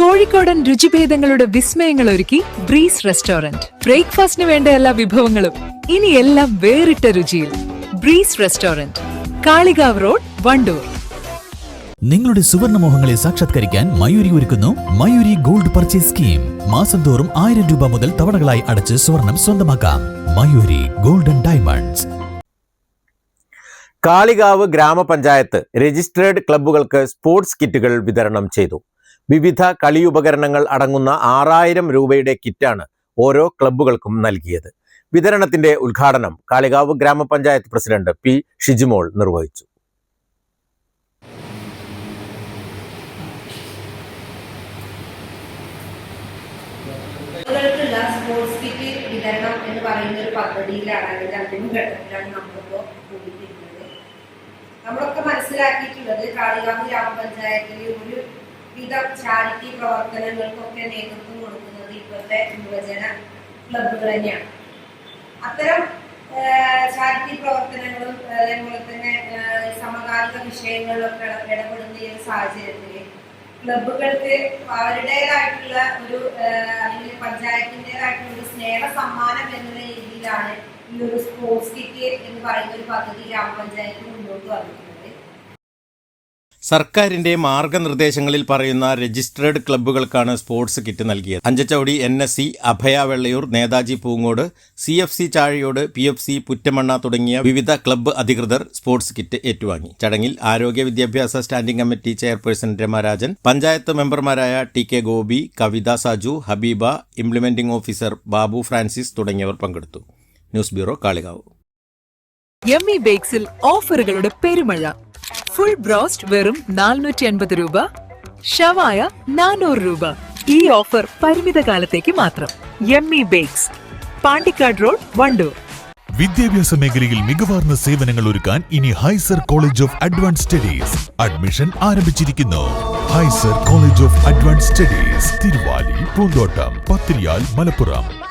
കോഴിക്കോടൻ രുചിഭേദങ്ങളുടെ വിസ്മയങ്ങൾ ഒരുക്കി breeze restaurant. ബ്രേക്ക്ഫാസ്റ്റിന് വേണ്ട എല്ലാ വിഭവങ്ങളും ഇനി എല്ലാം വേറിട്ട രുചിയിൽ. Breeze restaurant Kalikavu road Wandoor. നിങ്ങളുടെ സുവർണമോഹങ്ങളെ സാക്ഷാത്കരിക്കാൻ മയൂരി ഒരുക്കുന്നു മയൂരി ഗോൾഡ് പർച്ചേസ് സ്കീം. മാസം തോറും ആയിരം രൂപ മുതൽ തവണകളായി അടച്ച് സ്വർണം സ്വന്തമാക്കാം. Mayuri golden diamonds. കാളികാവ് ഗ്രാമപഞ്ചായത്ത് രജിസ്റ്റേർഡ് ക്ലബ്ബുകൾക്ക് സ്പോർട്സ് കിറ്റുകൾ വിതരണം ചെയ്തു. വിവിധ കളിയുപകരണങ്ങൾ അടങ്ങുന്ന ആറായിരം രൂപയുടെ കിറ്റാണ് ഓരോ ക്ലബ്ബുകൾക്കും നൽകിയത്. വിതരണത്തിന്റെ ഉദ്ഘാടനം കാളികാവ് ഗ്രാമപഞ്ചായത്ത് പ്രസിഡന്റ് പി ഷിജിമോൾ നിർവഹിച്ചു. സ്പോർട്സ് കിറ്റ് വിതരണം എന്ന് പറയുന്ന ഒരു പദ്ധതിയിലാണ് അന്തിമ ഘട്ടത്തിലാണ് നമ്മളൊക്കെ മനസ്സിലാക്കിയിട്ടുള്ളത് കാളികാവ് ഗ്രാമപഞ്ചായത്തിലെ ഒരു വിധ ചാരിറ്റി പ്രവർത്തനങ്ങൾക്കൊക്കെ നേതൃത്വം കൊടുക്കുന്നത് ഇപ്പോഴത്തെ യുവജന ക്ലബുകൾ തന്നെയാണ്. അത്തരം ചാരിറ്റി പ്രവർത്തനങ്ങളും അതേപോലെ തന്നെ സമകാലിക വിഷയങ്ങളിലൊക്കെ ഇട- ഇടപെടുന്ന ഈ ഒരു സാഹചര്യത്തിൽ ക്ലബുകൾക്ക് അവരുടേതായിട്ടുള്ള ഒരു അല്ലെങ്കിൽ പഞ്ചായത്തിന്റെതായിട്ടുള്ള ഒരു സ്നേഹ സമ്മാനം എന്ന രീതിയിലാണ് ഈ ഒരു സ്പോർട്സ് കിറ്റ് എന്ന് പറയുന്ന ഒരു പദ്ധതി ഗ്രാമപഞ്ചായത്ത് മുന്നോട്ട് വന്നിട്ടുള്ളത് സർക്കാരിന്റെ മാർഗനിർദ്ദേശങ്ങളിൽ പറയുന്ന രജിസ്റ്റേർഡ് ക്ലബ്ബുകൾക്കാണ് സ്പോർട്സ് കിറ്റ് നൽകിയത്. Anchachavadi N S C Abhaya Vellayur Netaji Poongode C F C Chazhiyode P F C Puttamanna തുടങ്ങിയ വിവിധ ക്ലബ്ബ് അധികൃതർ സ്പോർട്സ് കിറ്റ് ഏറ്റുവാങ്ങി. ചടങ്ങിൽ ആരോഗ്യ വിദ്യാഭ്യാസ standing committee chairperson Ramarajan panchayat മെമ്പർമാരായ T K Gopi Kavitha Saju Habeeba implementing officer Babu Francis തുടങ്ങിയവർ പങ്കെടുത്തു. News bureau Kalikavu. യമ്മി ബേക്സിൽ ഓഫറുകളുടെ പെരുമഴ. ഫുൾ ബ്രോസ്റ്റ് വെറും നാനൂറ്റി അൻപത് രൂപ. ഷവായ നാനൂറ് രൂപ. ഈ ഓഫർ പരിമിത കാലത്തേക്ക് മാത്രം. Yummy bakes Pandikkad road Wandoor. വിദ്യാഭ്യാസ മേഖലയിൽ മികവാർന്ന സേവനങ്ങൾ ഒരുക്കാൻ ഇനി Hyser college of advance studies admission ആരംഭിച്ചിരിക്കുന്നു. Hyser college of advance studies Thiruvali Poonthottam Pathiriyal Malappuram.